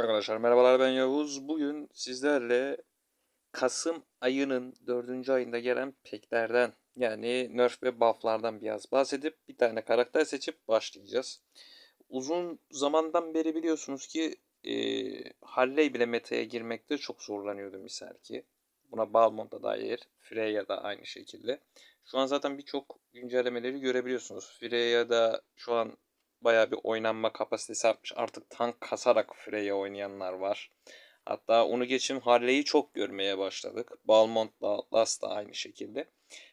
Arkadaşlar merhabalar ben Yavuz. Bugün sizlerle Kasım ayının 4. ayında gelen peklerden yani nerf ve bufflardan biraz bahsedip bir tane karakter seçip başlayacağız. Uzun zamandan beri biliyorsunuz ki e, Halley bile meta'ya girmekte çok zorlanıyordu misal ki. Buna Balmont da dair, Freya da aynı şekilde. Şu an zaten birçok güncellemeleri görebiliyorsunuz. Freya da şu an bayağı bir oynanma kapasitesi artmış. Artık tank kasarak Freya oynayanlar var. Hatta onu geçim Harley'i çok görmeye başladık. Balmont da Atlas da aynı şekilde.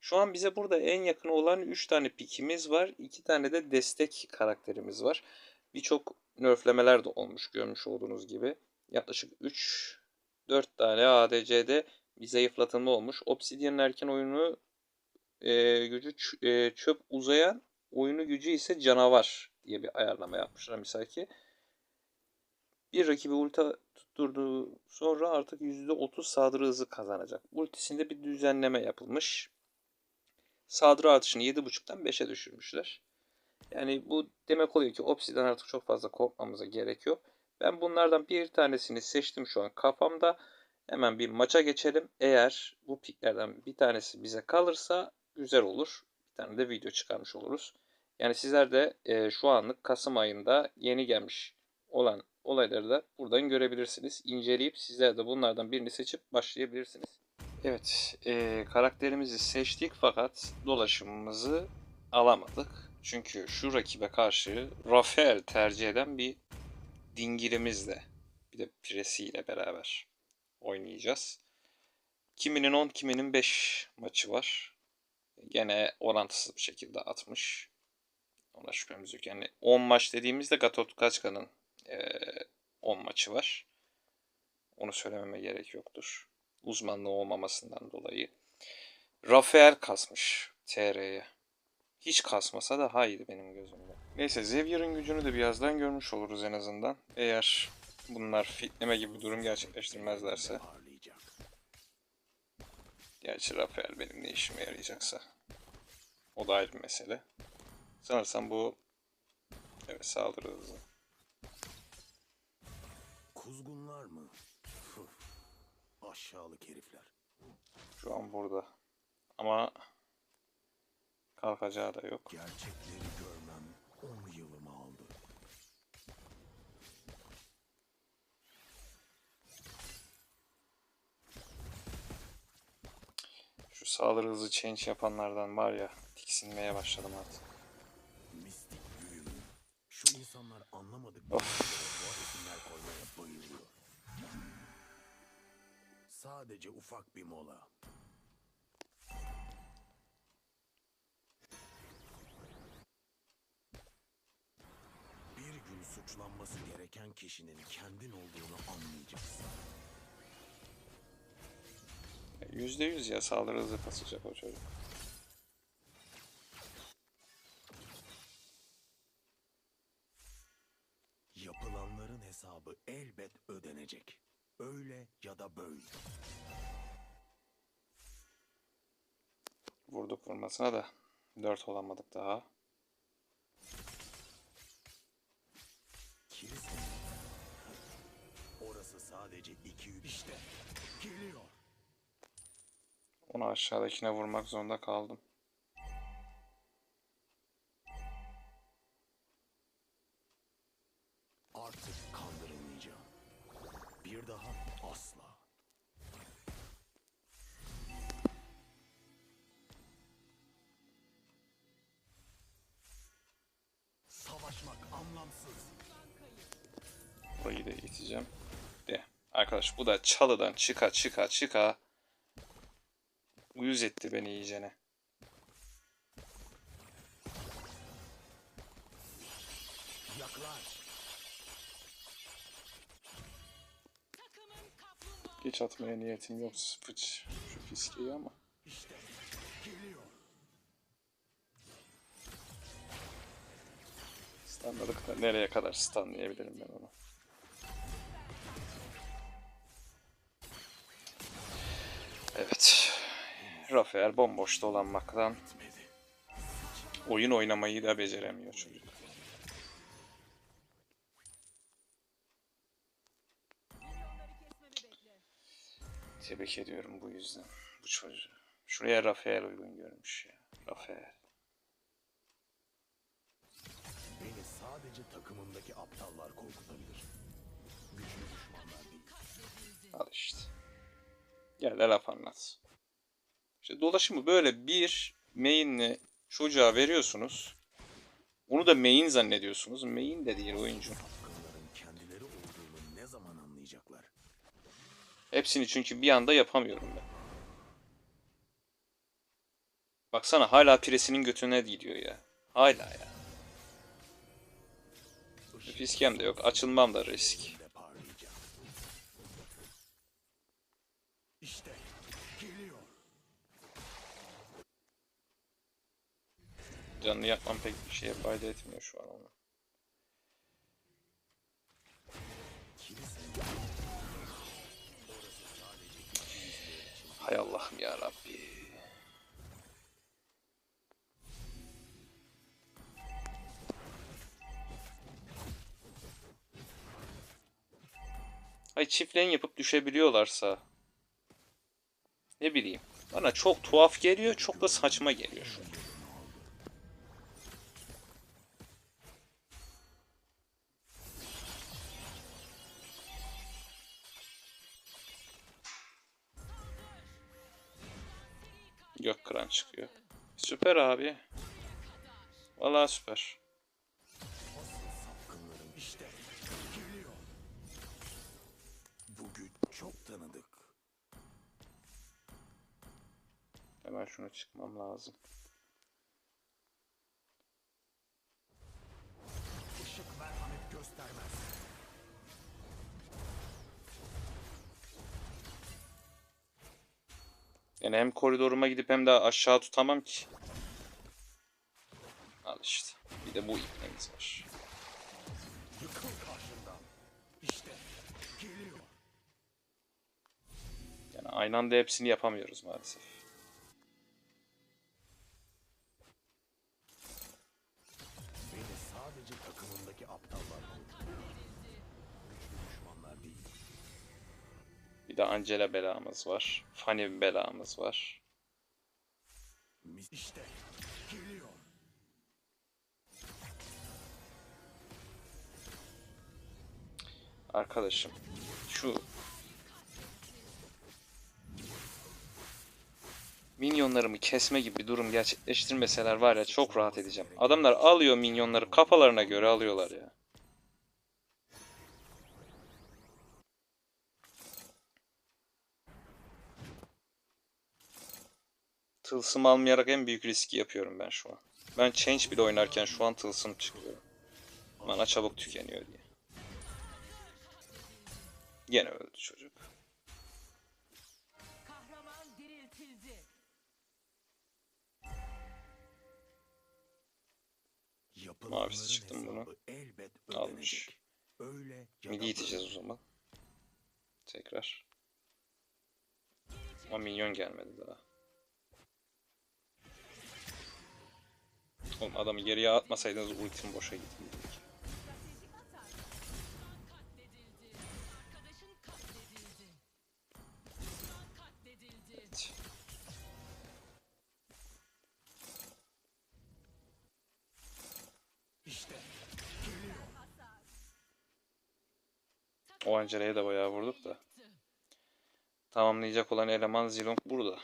Şu an bize burada en yakın olan 3 tane pikimiz var. 2 tane de destek karakterimiz var. Birçok nerflemeler de olmuş görmüş olduğunuz gibi. Yaklaşık 3 4 tane ADC'de bir zayıflatılma olmuş. Obsidian'ın erken oyunu e, gücü e, çöp uzayan oyunu gücü ise canavar diye bir ayarlama yapmışlar misal ki. Bir rakibi ulti tutturduğu sonra artık %30 saldırı hızı kazanacak. Ultisinde bir düzenleme yapılmış. Saldırı artışını 7.5'tan 5'e düşürmüşler. Yani bu demek oluyor ki Obsidian artık çok fazla korkmamıza gerek yok. Ben bunlardan bir tanesini seçtim şu an kafamda. Hemen bir maça geçelim. Eğer bu piklerden bir tanesi bize kalırsa güzel olur. Bir tane de video çıkarmış oluruz. Yani sizler de e, şu anlık Kasım ayında yeni gelmiş olan olayları da buradan görebilirsiniz. İnceleyip sizler de bunlardan birini seçip başlayabilirsiniz. Evet, e, karakterimizi seçtik fakat dolaşımımızı alamadık. Çünkü şu rakibe karşı Rafael tercih eden bir dingirimizle bir de presiyle beraber oynayacağız. Kiminin 10, kiminin 5 maçı var. Gene orantısız bir şekilde atmış. Ona şüphemiz yok. Yani 10 maç dediğimizde Gatot Kaçka'nın eee, 10 maçı var. Onu söylememe gerek yoktur. Uzmanlığı olmamasından dolayı. Rafael kasmış TR'ye. Hiç kasmasa daha iyiydi benim gözümde. Neyse Xavier'ın gücünü de birazdan görmüş oluruz en azından. Eğer bunlar fitleme gibi bir durum gerçekleştirmezlerse. Gerçi Rafael benim ne işime yarayacaksa. O da ayrı bir mesele. Sanırsam bu evet saldırı hızı. Kuzgunlar mı? Fıh. Aşağılık herifler. Şu an burada. Ama kalkacağı da yok. Gerçekleri görmem 10 yılımı aldı. Şu saldırı hızı change yapanlardan var ya tiksinmeye başladım artık. Anlamadık. Sadece ufak bir mola. Bir gün suçlanması gereken kişinin kendin olduğunu anlayacaksın. %100 ya saldırı hızı kasacak o çocuk. Vurmasına da 4 olamadık daha. Kilise. Orası sadece iki üç işte. Geliyor. Onu aşağıdakine vurmak zorunda kaldım. Bu da çalıdan çıka çıka çıka. Uyuz etti beni iyicene. Geç atmaya niyetim yok fıç şu fiskeyi ama. İşte da nereye kadar stunlayabilirim ben onu. Evet. Rafael bomboş dolanmaktan oyun oynamayı da beceremiyor çocuk. Tebrik ediyorum bu yüzden bu çocuğu. Şuraya Rafael uygun görmüş ya. Rafael. Beni sadece takımımdaki aptallar korkutabilir. Güçlü düşmanlar değil. Al işte. Gel de laf anlat. İşte dolaşımı böyle bir main'le çocuğa veriyorsunuz. Onu da main zannediyorsunuz. Main de değil oyuncu. Hepsini çünkü bir anda yapamıyorum ben. Baksana hala piresinin götüne gidiyor ya. Hala ya. Fiskem de yok. Açılmam da risk. Ve parlayacağım. İşte geliyor. Canlı yapmam pek bir şeye fayda etmiyor şu an ona. Hay Allah'ım ya Rabbi. Ay çiftleyin yapıp düşebiliyorlarsa ne bileyim. Bana çok tuhaf geliyor, çok da saçma geliyor şu an. Gök kıran çıkıyor. Süper abi. Vallahi süper. Hemen şunu çıkmam lazım. Işık merhamet göstermez. Yani hem koridoruma gidip hem de aşağı tutamam ki. Al işte. Bir de bu ipnemiz var. Yıkıl karşımdan. İşte geliyor. Yani aynı anda hepsini yapamıyoruz maalesef. Bir de Angela belamız var. Fanny belamız var. İşte geliyor. Arkadaşım şu minyonlarımı kesme gibi bir durum gerçekleştirmeseler var ya çok rahat edeceğim. Adamlar alıyor minyonları kafalarına göre alıyorlar ya. Tılsım almayarak en büyük riski yapıyorum ben şu an. Ben change bile oynarken şu an tılsım çıkıyor. Mana çabuk tükeniyor diye. Gene öldü çocuk. Kahraman diriltildi. Yapılanların Mavisi çıktı mı bunu? Almış. Midi iteceğiz o zaman. Tekrar. Ama minyon gelmedi daha. Oğlum adamı geriye atmasaydınız ultim boşa gitti. İşte. O Angela'ya da bayağı vurduk da. Tamamlayacak olan eleman Zilong burada.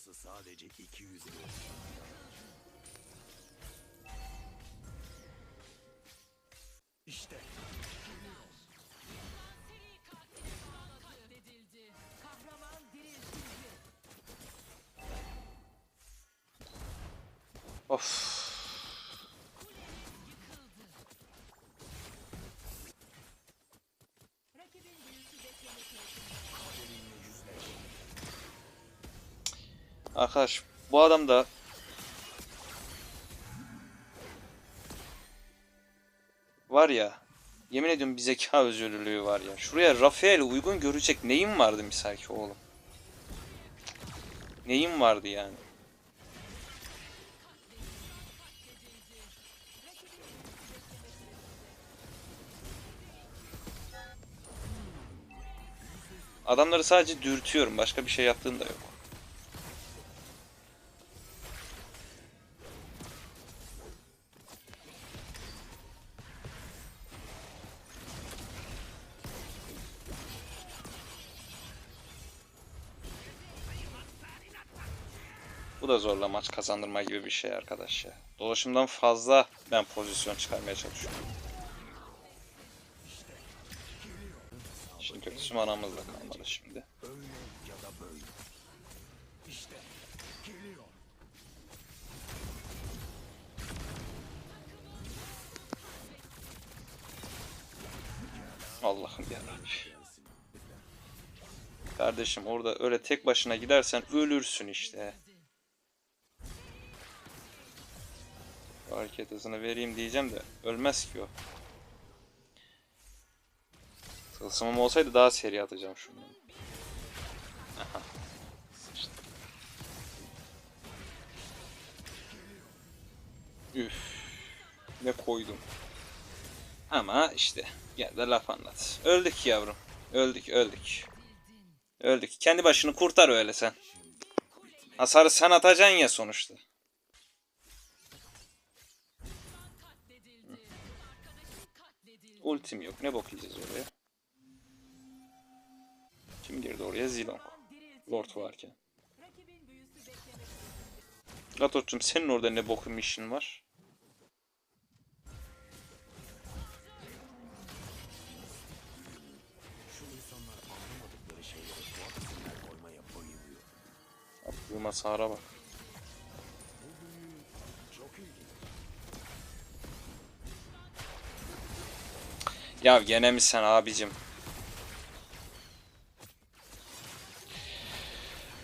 Orası sadece 200 yıl. İşte. Of. Arkadaş bu adam da var ya. Yemin ediyorum bir zeka özürlülüğü var ya. Şuraya Rafael'i uygun görecek neyim vardı misal ki oğlum. Neyim vardı yani. Adamları sadece dürtüyorum. Başka bir şey yaptığım da yok. Zorla maç kazandırma gibi bir şey arkadaş ya. Dolaşımdan fazla ben pozisyon çıkarmaya çalışıyorum. Şimdi kötüsü manamız kalmadı şimdi. Allah'ım yarabbim. Kardeşim orada öyle tek başına gidersen ölürsün işte. Hareket hızını vereyim diyeceğim de ölmez ki o. Tılsımım olsaydı daha seri atacağım şunu. Üf. Ne koydum. Ama işte gel de laf anlat. Öldük yavrum. Öldük öldük. Öldük. Kendi başını kurtar öyle sen. Hasarı sen atacaksın ya sonuçta. Ultim yok. Ne yiyeceğiz oraya? Kim girdi oraya? Zilong. Lord varken. Gatot'cum senin orada ne bokum işin var? Attığım hasara bak. Ya gene mi sen abicim?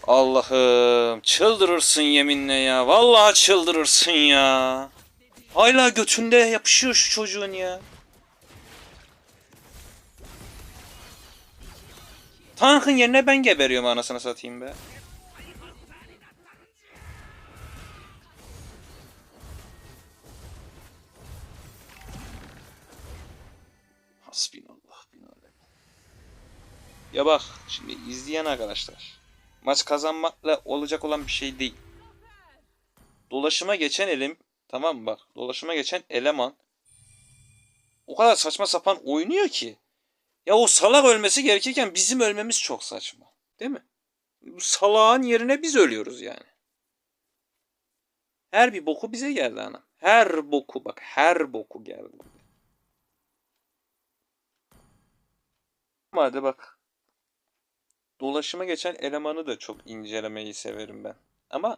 Allah'ım çıldırırsın yeminle ya. Vallahi çıldırırsın ya. Hala götünde yapışıyor şu çocuğun ya. Tankın yerine ben geberiyorum anasını satayım be. Hasbinallah binallah. Ya bak şimdi izleyen arkadaşlar. Maç kazanmakla olacak olan bir şey değil. Dolaşıma geçen elim tamam mı bak dolaşıma geçen eleman o kadar saçma sapan oynuyor ki. Ya o salak ölmesi gerekirken bizim ölmemiz çok saçma. Değil mi? Bu salağın yerine biz ölüyoruz yani. Her bir boku bize geldi ana. Her boku bak her boku geldi. Hadi bak. Dolaşıma geçen elemanı da çok incelemeyi severim ben. Ama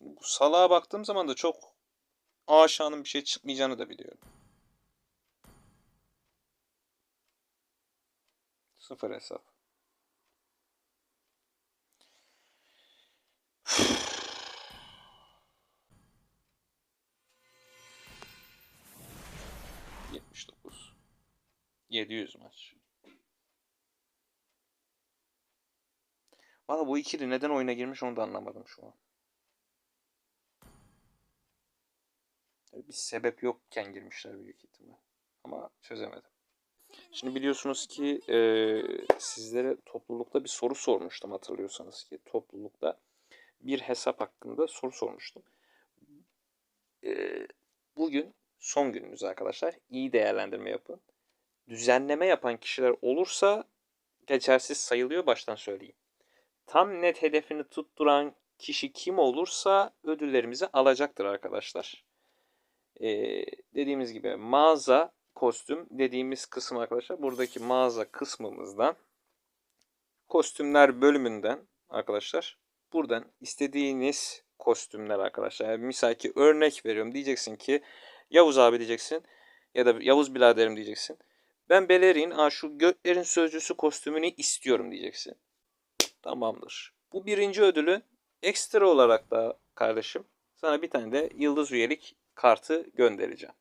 bu salağa baktığım zaman da çok aşağının bir şey çıkmayacağını da biliyorum. Sıfır hesap. Yetmiş dokuz. Yedi yüz maç. Valla bu ikili neden oyuna girmiş onu da anlamadım şu an. Bir sebep yokken girmişler büyük ihtimal. Ama çözemedim. Şimdi biliyorsunuz ki e, sizlere toplulukta bir soru sormuştum hatırlıyorsanız ki toplulukta bir hesap hakkında soru sormuştum. E, bugün son günümüz arkadaşlar. İyi değerlendirme yapın. Düzenleme yapan kişiler olursa geçersiz sayılıyor baştan söyleyeyim. Tam net hedefini tutturan kişi kim olursa ödüllerimizi alacaktır arkadaşlar. Ee, dediğimiz gibi mağaza kostüm dediğimiz kısım arkadaşlar buradaki mağaza kısmımızdan kostümler bölümünden arkadaşlar buradan istediğiniz kostümler arkadaşlar. Yani misal ki örnek veriyorum diyeceksin ki Yavuz abi diyeceksin ya da Yavuz biraderim diyeceksin. Ben Beleri'nin aa, şu göklerin sözcüsü kostümünü istiyorum diyeceksin. Tamamdır. Bu birinci ödülü ekstra olarak da kardeşim sana bir tane de yıldız üyelik kartı göndereceğim.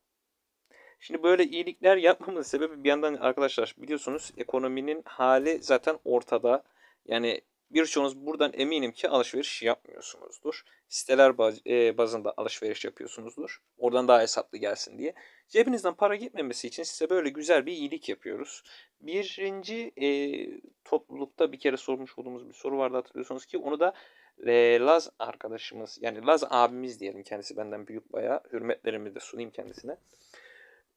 Şimdi böyle iyilikler yapmamın sebebi bir yandan arkadaşlar biliyorsunuz ekonominin hali zaten ortada. Yani birçoğunuz buradan eminim ki alışveriş yapmıyorsunuzdur. Siteler e, bazında alışveriş yapıyorsunuzdur. Oradan daha hesaplı gelsin diye. Cebinizden para gitmemesi için size böyle güzel bir iyilik yapıyoruz. Birinci e, toplulukta bir kere sormuş olduğumuz bir soru vardı hatırlıyorsunuz ki onu da e, Laz arkadaşımız yani Laz abimiz diyelim kendisi benden büyük bayağı hürmetlerimi de sunayım kendisine.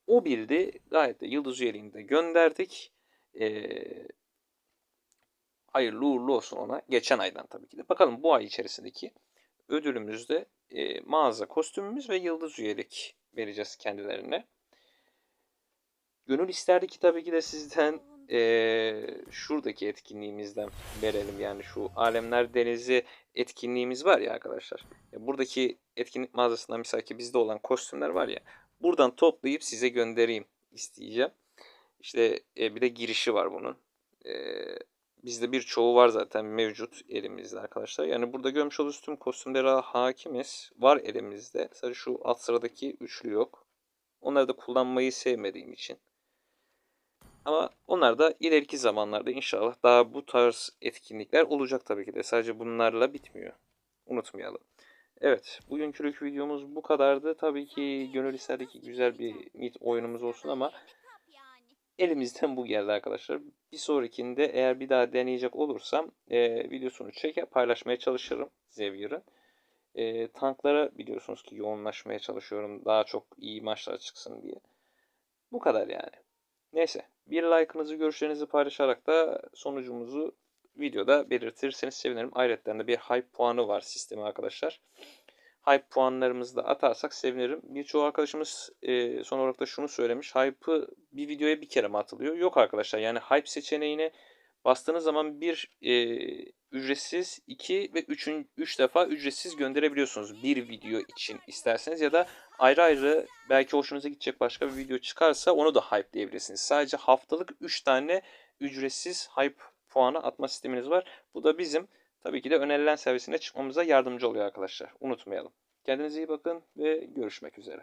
O bildi gayet de yıldız üyeliğini de gönderdik. E, hayırlı uğurlu olsun ona. Geçen aydan tabii ki de. Bakalım bu ay içerisindeki ödülümüzde e, mağaza kostümümüz ve yıldız üyelik vereceğiz kendilerine. Gönül isterdi ki tabii ki de sizden e, şuradaki etkinliğimizden verelim. Yani şu Alemler Denizi etkinliğimiz var ya arkadaşlar. E, buradaki etkinlik mağazasından misal ki bizde olan kostümler var ya. Buradan toplayıp size göndereyim isteyeceğim. İşte e, bir de girişi var bunun. E, Bizde birçoğu var zaten mevcut elimizde arkadaşlar. Yani burada görmüş olduğunuz tüm kostümlere hakimiz. Var elimizde. Sadece şu alt sıradaki üçlü yok. Onları da kullanmayı sevmediğim için. Ama onlar da ileriki zamanlarda inşallah daha bu tarz etkinlikler olacak tabii ki de. Sadece bunlarla bitmiyor. Unutmayalım. Evet, bugünkü videomuz bu kadardı. Tabii ki gönül isterdi güzel bir mit oyunumuz olsun ama elimizden bu geldi arkadaşlar. Bir sonrakinde eğer bir daha deneyecek olursam e, videosunu çeker paylaşmaya çalışırım Xavier'ın. E, tanklara biliyorsunuz ki yoğunlaşmaya çalışıyorum. Daha çok iyi maçlar çıksın diye. Bu kadar yani. Neyse. Bir like'ınızı, görüşlerinizi paylaşarak da sonucumuzu videoda belirtirseniz sevinirim. Ayrıca bir hype puanı var sistemi arkadaşlar. Hype puanlarımızı da atarsak sevinirim. Birçoğu arkadaşımız e, son olarak da şunu söylemiş. Hype'ı bir videoya bir kere mi atılıyor? Yok arkadaşlar. Yani hype seçeneğine bastığınız zaman bir e, ücretsiz, iki ve üçün, üç defa ücretsiz gönderebiliyorsunuz. Bir video için isterseniz ya da ayrı ayrı belki hoşunuza gidecek başka bir video çıkarsa onu da hype diyebilirsiniz. Sadece haftalık 3 tane ücretsiz hype puanı atma sisteminiz var. Bu da bizim tabii ki de önerilen servisine çıkmamıza yardımcı oluyor arkadaşlar. Unutmayalım. Kendinize iyi bakın ve görüşmek üzere.